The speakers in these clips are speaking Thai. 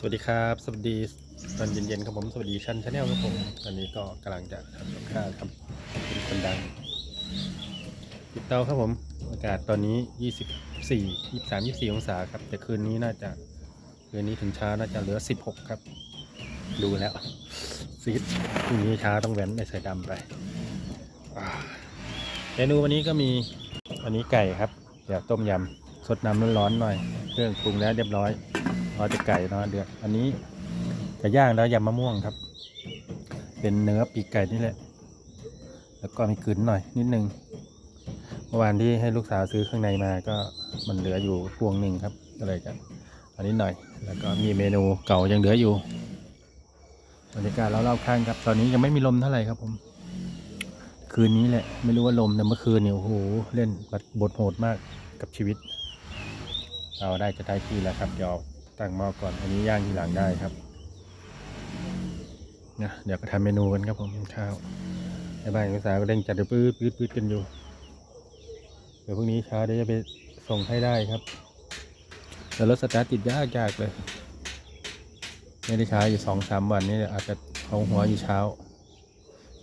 สวัสดีครับ สวัสดีตอนเย็นๆครับผม สวัสดีชันชาแนลครับผมตอนนี้ก็กำลังจะทำกับข้าวครับเป็นคนดังติดเตาครับผม อากาศตอนนี้ 24 23 24 องศาครับ แต่คืนนี้น่าจะคืนนี้ถึงเช้าน่าจะเหลือ 16 ครับ ดูแล้วซีดพรุ่งนี้เช้าต้องแว้นในใส่ดำไปเมนูวันนี้ก็มีอันนี้ไก่ครับเดี๋ยวต้มยำสดน้ำร้อนๆหน่อย เครื่องปรุงแล้วเรียบร้อย เรอจะไก่เนาะเดือดอันนี้ไก่ย่างแล้วยำมะม่วงครับ เป็นเนื้อปีกไก่นี่แหละ แล้วก็มีกลืนหน่อยนิดนึงเมื่อวานที่ให้ลูกสาวซื้อข้างในมาก็มันเหลืออยู่พวงหนึ่งครับก็เลยจะอันนี้หน่อย แล้วก็มีเมนูเก่ายังเหลืออยู่บรรยากาศเราเล่าข้างครับ ตอนนี้ยังไม่มีลมเท่าไหร่ครับผม คืนนี้แหละ ไม่รู้ว่าลมแต่เมื่อคืนเนี่ยโอ้โหเล่นบทโหดมากกับชีวิต เราได้จะได้ที่แล้วครับเดี๋ยวตั้งหม้อก่อนอันนี้ย่างทีหลังได้ครับนะเดี๋ยวไปทำเมนูกันครับผมข้าวในบ้านภาษาก็เร่งจัดปื๊ดปื๊ดปื๊ดกันอยู่ เดี๋ยวพรุ่งนี้เช้าเดี๋ยวจะไปส่งให้ได้ครับแต่รถสตาร์ทติดยากยากเลยไม่ได้ใช้อยู่สองสามวันนี้อาจจะเอาหัวอยู่เช้า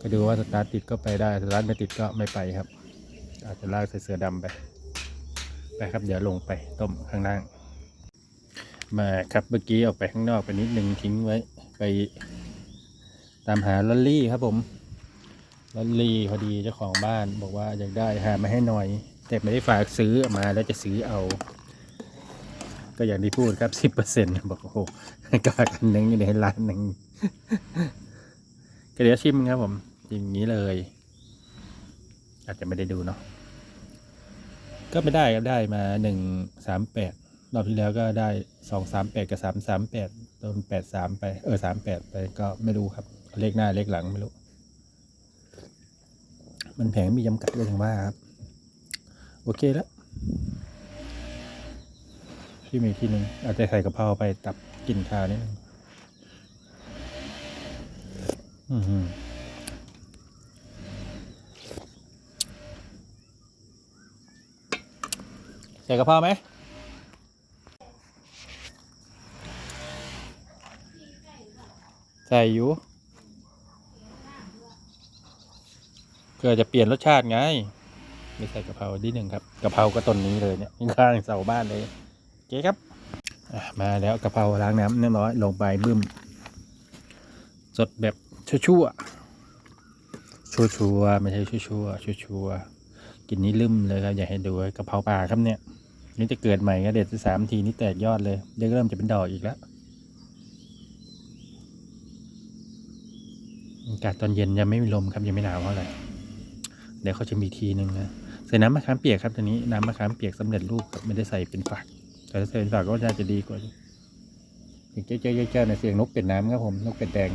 ก็ดูว่าสตาร์ทติดก็ไปได้สตาร์ทไม่ติดก็ไม่ไปครับ อาจจะลากใส่เสือดำไป ไปครับเดี๋ยวลงไปต้มข้างล่าง มาครับเมื่อกี้ออกไปข้างนอกไปนิดนึงทิ้งไว้ ไปตามหาลอลลี่ครับผมลอลลี่พอดีเจ้าของบ้านบอกว่าอยากได้หามาให้หน่อย แต่ไม่ได้ฝากซื้อมาแล้วจะซื้อเอา ก็อย่างที่พูดครับสิบเปอร์เซ็นต์บอกโอ้โหกากันหนึ่งอยู่ในร้านหนึ่งก็เดี๋ยวชิมครับผมอย่างนี้เลย อาจจะไม่ได้ดูเนาะ ก็ไม่ได้ครับได้มาหนึ่งสามแปดรอบที่แล้วก็ได้สองสามแปดกับสามสามแปดโดนแปดสามไปเออสามแปดไปก็ไม่รู้ครับ เลขหน้าเลขหลังไม่รู้ มันแผงมีจำกัดเลยถึงว่าครับ โอเคแล้วที่มีที่หนึ่งอาจจะใส่กะเพราไปตับกินข้าวนิดนึงอือหือ ใส่กระเพราไหมใส่อยู่เพื่อจะเปลี่ยนรสชาติไงไม่ใส่กะเพราดีหนึ่งครับกะเพราก็ต้นนี้เลยเนี่ยข้างเสาบ้านเลยโอเคครับมาแล้วกะเพราล้างน้ำเรียบร้อยลงไปบึ้มสดแบบชั่วๆชั่วๆไม่ใช่ชั่วๆชั่วๆ กินนี่ลืมเลยครับ อยากให้ดูกระเพราป่าครับเนี่ยนี่จะเกิดใหม่ก็เด็ดสามทีนี่แตกยอดเลยเดี๋ยวเริ่มจะเป็นดอกอีกแล้วอากาศตอนเย็นยังไม่มีลมครับยังไม่หนาวเท่าไหร่เดี๋ยวเขาจะมีทีหนึ่งนะใส่น้ำมะขามเปียกครับตัวนี้น้ำมะขามเปียกสำเร็จรูปไม่ได้ใส่เป็นฝักแต่ถ้าใส่เป็นฝักก็น่าจะดีกว่าเจ้าเจ้าเจ้าในเสียงนกเป็ดน้ำครับผมนกเป็ดแดง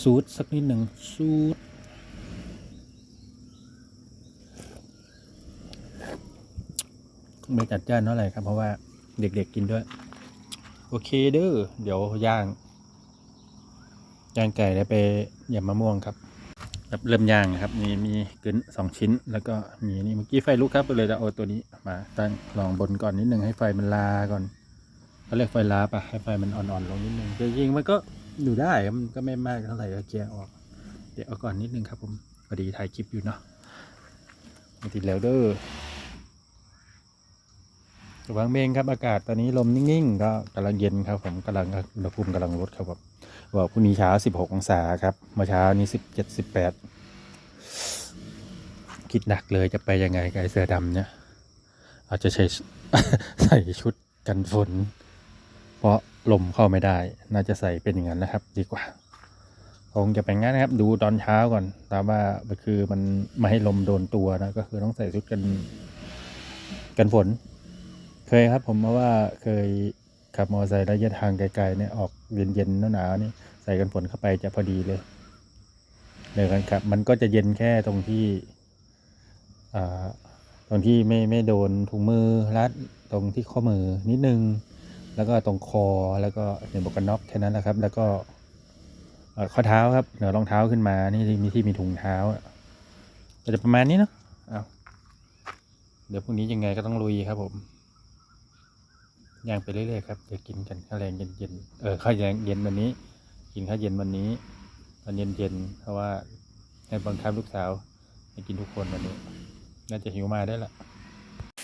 ซูดสักนิดหนึ่งซูดไม่จัดจ้านเท่าไหร่ครับ เพราะว่าเด็กๆกินด้วย โอเคเด้อเดี๋ยวย่างย่างไก่แล้วไปยำมะม่วงครับครับเริ่มย่างนะครับนี่มีกึนสองชิ้น แล้วก็มีนี่เมื่อกี้ไฟลุกครับก็เลยจะเอาตัวนี้มาตั้งลองบนก่อนนิดนึงให้ไฟมันลาก่อนเขาเรียกไฟลาปะให้ไฟมันอ่อนๆลงนิดนึงแต่จริงมันก็ อยู่ได้มันก็ไม่มากเท่าไหร่ก็เคลียออก เดี๋ยวเอาก่อนนิดนึงครับผมพอดีถ่ายคลิปอยู่เนาะมาติดแล้วเด้อระวังเมงครับอากาศตอนนี้ลมนิ่งๆ ก็กำลังเย็นครับผมกำลังอุณหภูมิกำลังลดครับผมบอกพรุ่งนี้เช้า 16 องศาครับเมื่อเช้านี้17 18 คิดหนักเลยจะไปยังไงกับไอเสื้อดำเนี่ย อาจจะใช้ใส่ชุดกันฝน เพราะลมเข้าไม่ได้ น่าจะใส่เป็นอย่างนั้นนะครับ ดีกว่า คงจะเป็นงั้นนะครับ ดูตอนเช้าก่อน ตามว่าคือมันไม่ให้ลมโดนตัวนะ ก็คือต้องใส่ชุดกันกันฝน เคยครับ ผมเพราะว่าเคยขับมอเตอร์ไซค์ระยะทางไกลๆเนี่ยออกเย็นๆหนาวๆนี่ใส่กันฝนเข้าไปจะพอดีเลยเลยกันครับ มันก็จะเย็นแค่ตรงที่ตรงที่ไม่ไม่โดนถุงมือรัดตรงที่ข้อมือนิดนึง แล้วก็ตรงคอแล้วก็ในหมวกกันน็อกแค่นั้นแหละครับ แล้วก็ข้อเท้าครับเหนือรองเท้าขึ้นมานี่มีที่มีถุงเท้าอะก็จะประมาณนี้เนาะเอาเดี๋ยวพรุ่งนี้ยังไงก็ต้องลุยครับผมย่างไปเรื่อยๆครับเดี๋ยวกินกันข้าวแรงเย็นๆเออข้าวแรงเย็นวันนี้ กินข้าวเย็นวันนี้ตอนเย็นๆเพราะว่าให้บังคับลูกสาวให้กินทุกคนวันนี้ น่าจะหิวมาได้ละ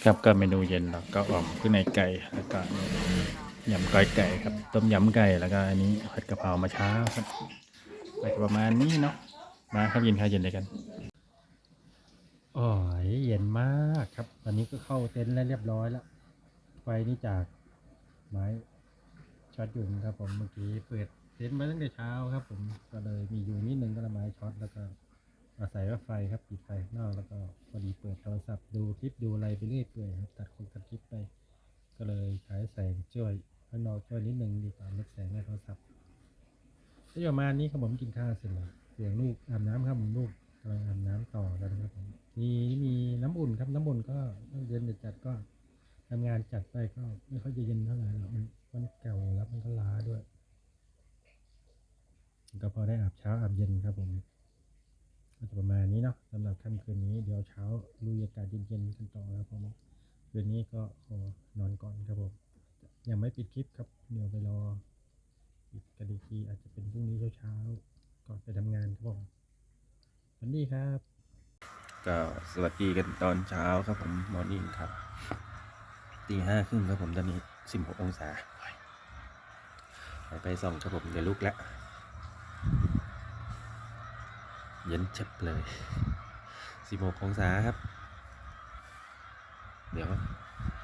ครับก็เมนูเย็นเราก็ออมขึ้นในไก่แล้วก็ ยำก้อยไก่ครับ ต้มยำไก่แล้วก็อันนี้ผัดกะเพรามาเช้าครับไปประมาณนี้เนาะมาครับกินข้าวเย็นด้วยกันอ้ยเย็นมากครับ ตอนนี้ก็เข้าเต็นท์แล้วเรียบร้อยแล้วไฟนี่จากไม้ช็อตอยู่ครับ ผมเมื่อกี้เปิดเต็นท์มาตั้งแต่เช้าครับ ผมก็เลยมีอยู่นิดนึงก็ละไม้ช็อตแล้วก็อาศัยว่าไฟครับปิดไฟข้างนอกแล้วก็พอดีเปิดโทรศัพท์ดูคลิปดูอะไรไปเรื่อยเปื่อยครับตัดคนตัดคลิปไป ก็เลยใช้แสงช่วยข้างนอกช่วยนิดนึงดีกว่าลดแสงในโทรศัพท์ที่ประมาณนี้ครับผมกินข้าวเสร็จแล้วเสียงลูกอาบน้ำครับผมลูกกำลังอาบน้ำต่อแล้วนครับผมมีมีน้ำอุ่นครับน้ำอุ่นก็เย็นจัดก็ทำงานจัดไปก็ไม่ค่อยจะเย็นเท่าไหร่หรอกมันมันเก่าแล้วมันก็ล้าด้วย ก็พอได้อาบเช้าอาบเย็นครับผมก็จะประมาณนี้เนาะสำหรับค่ำคืนนี้เดี๋ยวเช้าลุยอากาศเย็นๆกันต่อครับผม คืนนี้ก็ขอนอนก่อนครับผมยังไม่ปิดคลิปครับเดี๋ยวไปรอปิดกันอีกทีอาจจะเป็นพรุ่งนี้เช้าๆก่อนไปทำงานครับผมสวัสดีครับ ก็สวัสดีกันตอนเช้าครับผมมอร์นิ่งครับตีห้าครึ่งครับผมตอนนี้สิบหกองศาไปไปส่องครับผมเดี๋ยวลุกแล้วเย็นเจ็บเลย16องศาครับ เดี๋ยว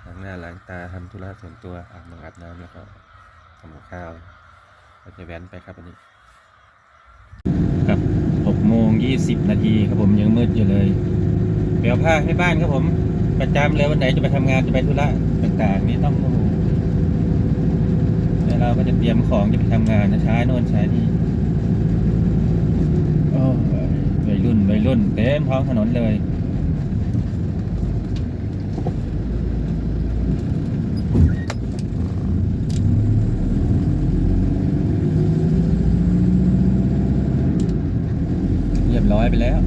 ล้างหน้าล้างตาทำธุระส่วนตัวอาบน้ำอาบน้ำแล้วก็ทำกับข้าวก็จะแว้นไปครับวันนี้ครับ6โมง20 นาทีครับผมยังมืดอยู่เลยเดี๋ยวผ้าให้บ้านครับผม ประจำเลยวันไหนจะไปทำงานจะไปธุระต่างๆนี่ต้องโอ้แล้วเราก็จะเตรียมของจะไปทำงานนะใช้โน่นใช้นี่โอ้ยวัยรุ่นวัยรุ่นเต็มท้องถนนเลย เรียบร้อย ไปแล้ว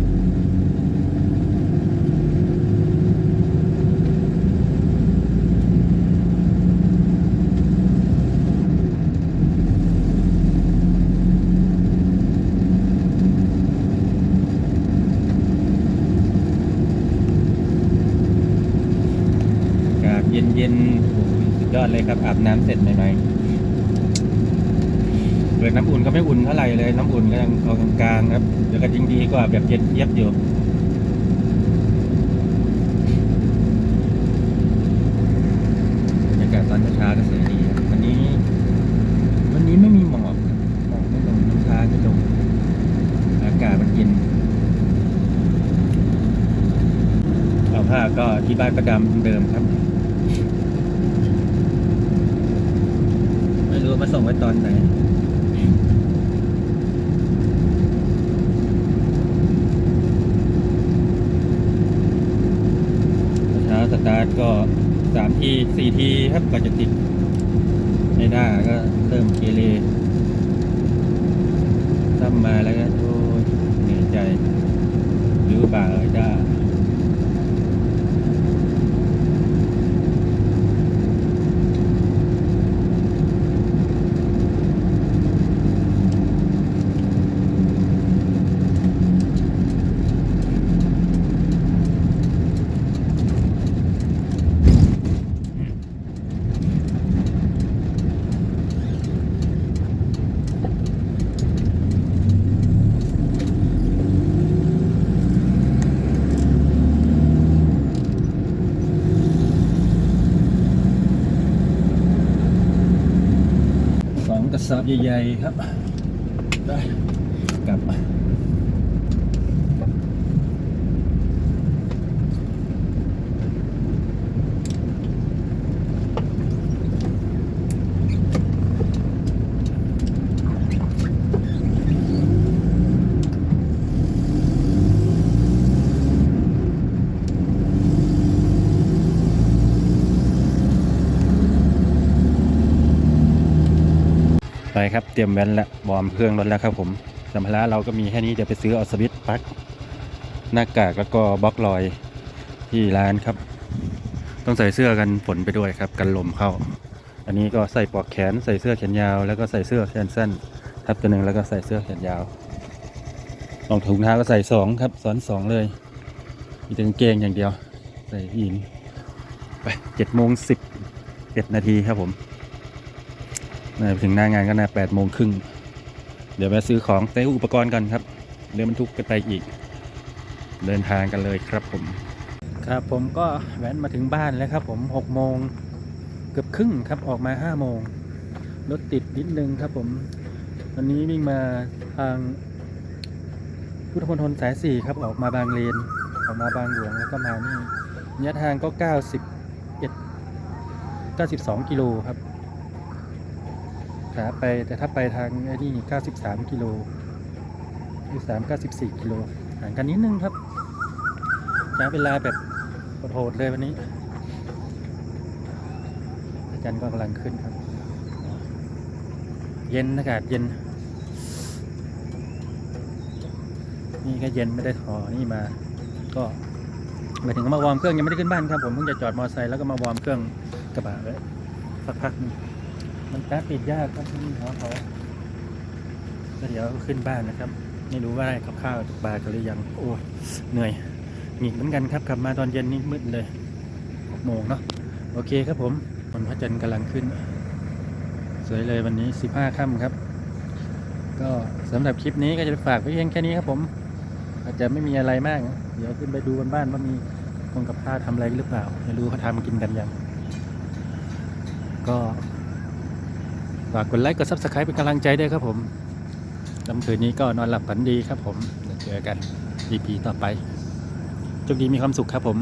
อากเย็นเย็นๆสุดยอดเลยครับ อาบน้ำเสร็จใหม่ๆ เปิดน้ำอุ่นก็ไม่อุ่นเท่าไหร่เลยน้ำอุ่นก็ยังเอากลางๆครับแล้วก็ยิ่งดีกว่าแบบเย็นเยียบอยู่บรรยากาศตอนเช้าก็สวยดีครับวันนี้ วันนี้ไม่มีหมอกหมอกไม่ลงน้ำค้าไม่ลงอากาศมันเย็นเอาผ้าก็ที่บ้านก็ดำเดิมครับไม่รู้มาส่งไว้ตอนไหน ช้าสตาร์ทก็สามทีสี่ทีครับก็จะติดไม่ได้ก็เริ่มเกเรซ้ำมาแล้วก็โอ้ยเหนื่อยใจหรือบ่าเอ่ยจ้า สองกระสอบใหญ่ๆครับ ไปครับเตรียมแว้นแล้ววอมเครื่องรถแล้วครับผมสัมภาระเราก็มีแค่นี้เดี๋ยวไปซื้อเอาสวิตปลั๊กหน้ากากแล้วก็บล็อกรอยที่ร้านครับ ต้องใส่เสื้อกันฝนไปด้วยครับ กันลมเข้า อันนี้ก็ใส่ปลอกแขนใส่เสื้อแขนยาว แล้วก็ใส่เสื้อแขนสั้นทับตัวหนึ่งแล้วก็ใส่เสื้อแขนยาวรองถุงเท้าก็ใส่สองครับซ้อนสองเลย มีแต่กางเกงอย่างเดียว ใส่ยีนไปเจ็ดโมงสิบเอ็ดนาทีครับผม น่าจะถึงหน้างานก็น่าแปดโมงครึ่ง เดี๋ยวไปซื้อของใส่อุปกรณ์กันครับ เดี๋ยวบรรทุกกันไปอีก เดินทางกันเลยครับผม ครับผมก็แว้นมาถึงบ้านแล้วครับ ผมหกโมงเกือบครึ่งครับออกมาห้าโมงรถติดนิดนึงครับผมวันนี้วิ่งมาทางพุทธมณฑลสายสี่ครับออกมาบางเลน ออกมาบางหลวงแล้วก็มานี่ระยะทางก็ 91 92 กิโลครับ ขาไปแต่ถ้าไปทางไอ้นี่ 93 กิโล93 94 กิโลห่างกันนิดนึงครับใช้เวลาแบบโหดเลยวันนี้ อาจารย์ก็กำลังขึ้นครับ เย็นอากาศเย็น นี่ก็เย็นไม่ได้ถอนี่มา ก็หมายถึงมาวอร์มเครื่องยังไม่ได้ขึ้นบ้านครับผมเพิ่งจะจอดมอเตอร์ไซค์แล้วก็มาวอร์มเครื่องกระบะไว้สักพักนึง มันสตาร์ทติดยากครับที่หัวเขาก็เดี๋ยวขึ้นบ้านนะครับ ไม่รู้ว่าได้กับข้าวจากบาร์กันหรือยัง โอ้ยเหนื่อยหงิกเหมือนกันครับกลับมาตอนเย็นนี่มืดเลยหกโมงเนาะโอเคครับผมวันพระจันทร์กำลังขึ้น สวยเลยวันนี้สิบห้าค่ำครับ ก็สำหรับคลิปนี้ก็จะฝากไว้เพียงแค่นี้ครับผม อาจจะไม่มีอะไรมาก เดี๋ยวขึ้นไปดูกันบ้านว่ามีคงกับข้าวทำอะไรหรือเปล่าไม่รู้เขาทำกินกันยังก็ ฝากกดไลค์กดซับสไครป์เป็นกำลังใจด้วยครับผมลำคืนนี้ก็นอนหลับฝันดีครับผมเดี๋ยวเจอกัน EP ต่อไปโชคดีมีความสุขครับผม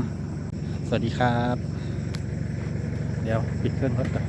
สวัสดีครับ เดี๋ยวปิดเครื่องรถก่อน